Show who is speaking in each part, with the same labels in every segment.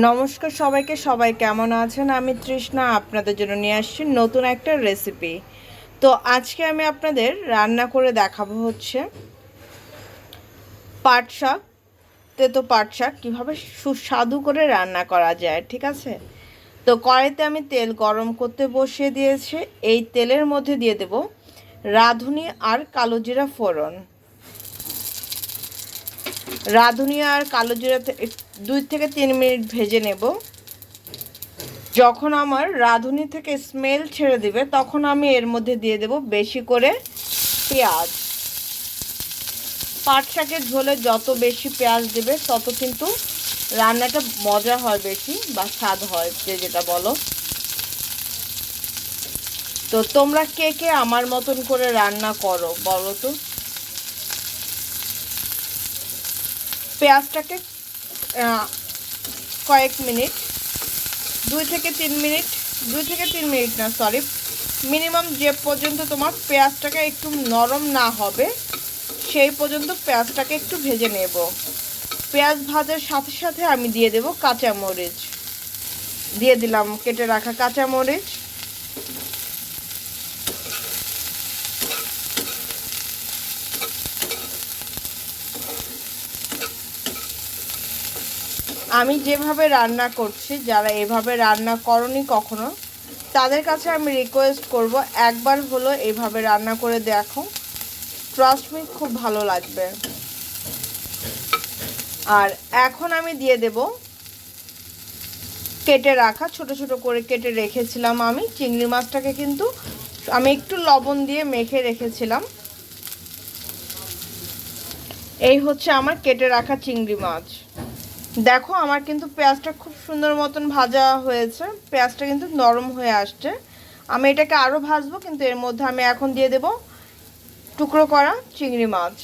Speaker 1: নমস্কার সবাইকে, সবাই কেমন আছেন? আমি তৃষ্ণা, আপনাদের জন্য নিয়ে আসছি নতুন একটা রেসিপি তো আজকে আমি আপনাদের রান্না করে দেখাবো হচ্ছে পাট শাক, তেতো পাট শাক, কীভাবে সুস্বাদু করে রান্না করা যায়, ঠিক আছে? তো কড়াইতে আমি তেল গরম করতে বসিয়ে দিয়েছি। এই তেলের মধ্যে দিয়ে দেব রাঁধুনি আর কালো জিরা ফোড়ন। রাঁধুনি আর কালো এক- দুই থেকে তিন মিনিট ভেজে নেব। যখন আমার রাঁধুনি থেকে স্মেল ছেড়ে দিবে, তখন আমি এর মধ্যে দিয়ে দেব বেশি করে পেঁয়াজ। পাট শাকের ঝোলে যত বেশি পেঁয়াজ দেবে, তত কিন্তু রান্নাটা মজা হয় বেশি বা স্বাদ হয়, যে যেটা বলো। তো তোমরা কে কে আমার মতন করে রান্না করো বলো তো? পেঁয়াজটাকে কয়েক মিনিট, দুই থেকে তিন মিনিট, দুই থেকে তিন মিনিট না সরি মিনিমাম যে পর্যন্ত তোমার পেঁয়াজটাকে একটু নরম না হবে, সেই পর্যন্ত পেঁয়াজটাকে একটু ভেজে নেব। পেঁয়াজ ভাজার সাথে সাথে আমি দিয়ে দেব কাঁচামরিচ। দিয়ে দিলাম, কেটে রাখা কাঁচামরিচ। আমি যেভাবে রান্না করছি, যারা এভাবে রান্না করনি কখনো, তাদের কাছে আমি রিকোয়েস্ট করব, একবার হলো এভাবে রান্না করে দেখো। ট্রাস্ট মি খুব ভালো লাগবে। আর এখন আমি দিয়ে দেব কেটে রাখা, ছোট ছোট করে কেটে রেখেছিলাম আমি। চিংড়ি মাছটাকে কিন্তু আমি একটু লবণ দিয়ে মেখে রেখেছিলাম। এই হচ্ছে আমার কেটে রাখা চিংড়ি মাছ। দেখো, আমার কিন্তু পেঁয়াজটা খুব সুন্দর মতন ভাজা হয়েছে। পেঁয়াজটা কিন্তু নরম হয়ে আসছে। আমি এটাকে আরও ভাজবো, কিন্তু এর মধ্যে আমি এখন দিয়ে দেব টুকরো করা চিংড়ি মাছ।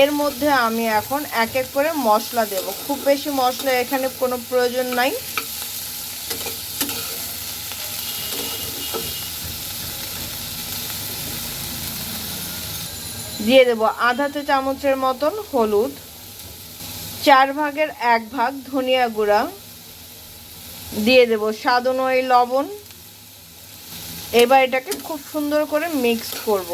Speaker 1: এর মধ্যে আমি এখন এক এক করে মশলা দেব। খুব বেশি মশলা এখানে কোনো প্রয়োজন নাই। দিয়ে দেব আধা চা চামচের মতন হলুদ, চার ভাগের এক ভাগ ধনিয়া গুঁড়া, দিয়ে দেব স্বাদ অনুযায়ী লবণ। এবার এটাকে খুব সুন্দর করে মিক্স করব।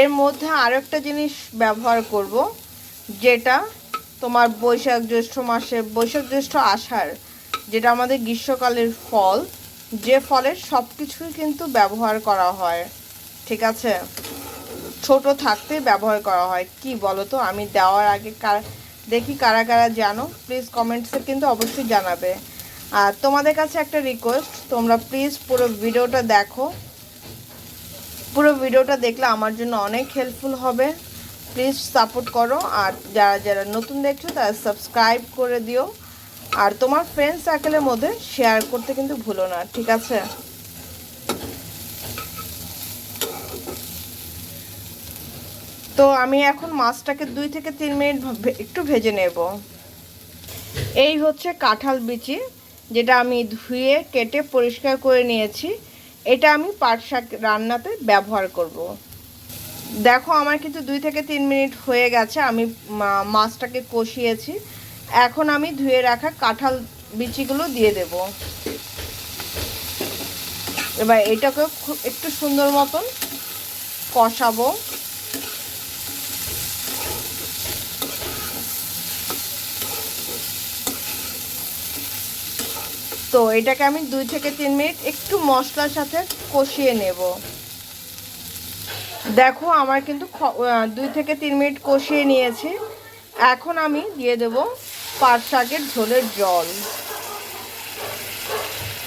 Speaker 1: এর মধ্যে আরেকটা জিনিস ব্যবহার করব, যেটা তোমার বৈশাখ জ্যৈষ্ঠ মাসে, বৈশাখ জ্যৈষ্ঠ আষাঢ় যেটা আমাদের গ্রীষ্মকালের ফল, যে ফলের সব কিছুই কিন্তু ব্যবহার করা হয়। ঠিক আছে? ছোট থাকতে ব্যবহার করা হয়। কি বলো তো আমি দেওয়ার আগে কার দেখি কারা কারা জানো? প্লিজ কমেন্টসে কিন্তু অবশ্যই জানাবে। আর তোমাদের কাছে একটা রিকোয়েস্ট তোমরা প্লিজ পুরো ভিডিওটা দেখো। পুরো ভিডিওটা দেখলে আমার জন্য অনেক হেল্পফুল হবে। প্লিজ সাপোর্ট করো। আর যারা যারা নতুন দেখছ, তারা সাবস্ক্রাইব করে দিও। আর তোমার ফ্রেন্ড সার্কেলের মধ্যে শেয়ার করতে কিন্তু ভুলো না, ঠিক আছে? তো আমি এখন মাছটাকে দুই থেকে তিন মিনিট একটু ভেজে নেব। এই হচ্ছে কাঁঠাল বিচি, যেটা আমি ধুয়ে, কেটে পরিষ্কার করে নিয়েছি। এটা আমি পাট শাক রান্নাতে ব্যবহার করব। দেখো, আমার কিন্তু দুই থেকে তিন মিনিট হয়ে গেছে, আমি মাছটাকে কষিয়েছি। এখন আমি ধুয়ে রাখা কাঁঠাল বিচিগুলো দিয়ে দেব। এবার এটাকে একটু সুন্দর মতন কষাবো। তো এটাকে আমি দুই থেকে তিন মিনিট একটু মশলার সাথে কষিয়ে নেব। দেখো আমার কিন্তু দুই থেকে তিন মিনিট কষিয়ে নিয়েছি। এখন আমি দিয়ে দেব পাট শাকের ঝোলের জল।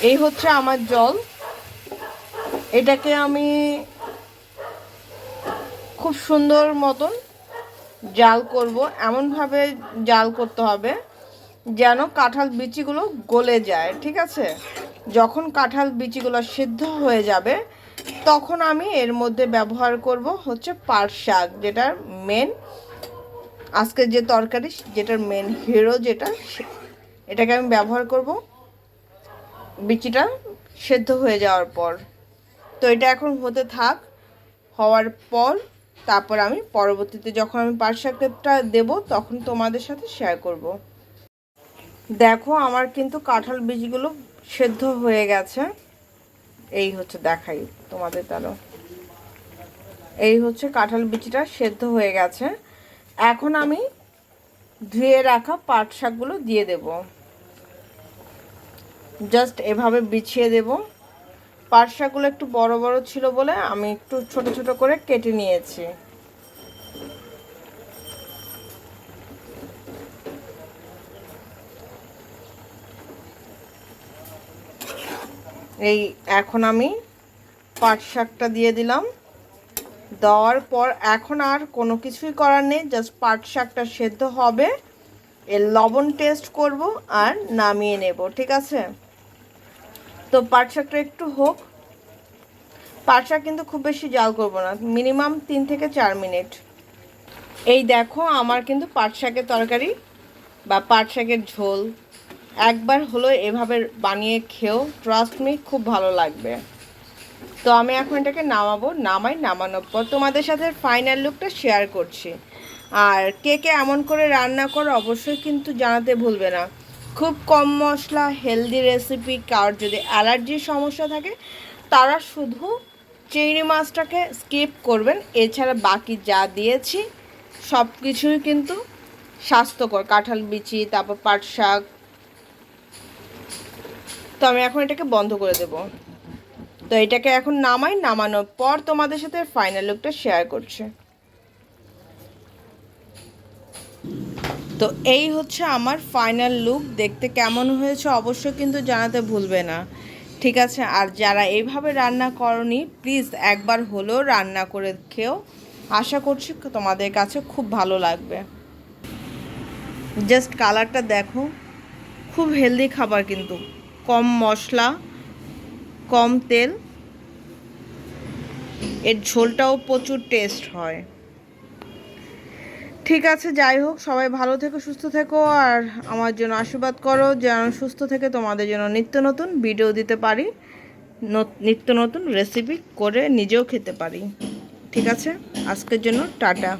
Speaker 1: এই হচ্ছে আমার জল। এটাকে আমি খুব সুন্দর মতন জাল করব। এমনভাবে জাল করতে হবে যেন কাঁঠাল বিচিগুলো গলে যায়, ঠিক আছে? যখন কাঁঠাল বিচিগুলো সিদ্ধ হয়ে যাবে, তখন আমি এর মধ্যে ব্যবহার করব হচ্ছে পাট শাক, যেটার মেন আজকের যে তরকারি, যেটার মেন হিরো যেটা এটাকে আমি ব্যবহার করব। বিচিটা সেদ্ধ হয়ে যাওয়ার পর। তো এটা এখন হতে থাক, হওয়ার পর তারপর আমি পরবর্তীতে যখন আমি পাট শাকটা দেবো, তখন তোমাদের সাথে শেয়ার করব। দেখো আমার কিন্তু কাঁঠাল বীজগুলো সেদ্ধ হয়ে গেছে। এই হচ্ছে দেখাই তোমাদের তারও এই হচ্ছে কাঁঠাল বিচিটা সেদ্ধ হয়ে গেছে। এখন আমি ধুয়ে রাখা পাট শাকগুলো দিয়ে দেব। জাস্ট এভাবে বিছিয়ে দেব। পাট শাকগুলো একটু বড় বড় ছিল বলে আমি একটু ছোট ছোট করে কেটে নিয়েছি। এই এখন আমি পাট শাকটা দিয়ে দিলাম। দেওয়ার পর এখন আর কোনো কিছুই করার নেই জাস্ট পাট শাকটা সেদ্ধ হবে, এর লবণ টেস্ট করব আর নামিয়ে নেব, ঠিক আছে? তো পাট শাকটা একটু হোক। পাট শাক কিন্তু খুব বেশি জাল করব না মিনিমাম তিন থেকে চার মিনিট। এই দেখো আমার কিন্তু পাট শাকের তরকারি বা পাট শাকের ঝোল একবার হলো এভাবে বানিয়ে খেও ট্রাস্ট মি খুব ভালো লাগবে। তো আমি এখন এটাকে নামাবো, নামাই, নামানোর পর তোমাদের সাথে ফাইনাল লুকটা শেয়ার করছি। আর কে কে এমন করে রান্না করো অবশ্যই কিন্তু জানাতে ভুলবে না। খুব কম মশলা হেলদি রেসিপি কারোর যদি অ্যালার্জির সমস্যা থাকে, তারা শুধু চিংড়ি মাছটাকে স্কিপ করবেন। এছাড়া বাকি যা দিয়েছি সব কিছুই কিন্তু স্বাস্থ্যকর। কাঁঠাল বিচি, তারপর পাট শাক। তো আমি এখন এটাকে বন্ধ করে দেবো। তো এটাকে এখন নামাই নামানোর পর তোমাদের সাথে ফাইনাল লুকটা শেয়ার করছে। তো এই হচ্ছে আমার ফাইনাল লুক দেখতে কেমন হয়েছে অবশ্যই কিন্তু জানাতে ভুলবে না। ঠিক আছে, আর যারা এইভাবে রান্না করনি প্লিজ একবার হলেও রান্না করে খেও। আশা করছি তোমাদের কাছে খুব ভালো লাগবে। জাস্ট কালারটা দেখো, খুব হেলদি খাবার কিন্তু। কম মশলা কম তেল। এর ঝোলটাও প্রচুর টেস্ট হয়। ঠিক আছে, যাই হোক, সবাই ভালো থেকো, সুস্থ থেকো, আর আমার জন্য আশীর্বাদ করো, যেন সুস্থ থেকে তোমাদের জন্য নিত্য নতুন ভিডিও দিতে পারি নিত্য নতুন রেসিপি করে নিজেও খেতে পারি। ঠিক আছে, আজকের জন্য টাটা।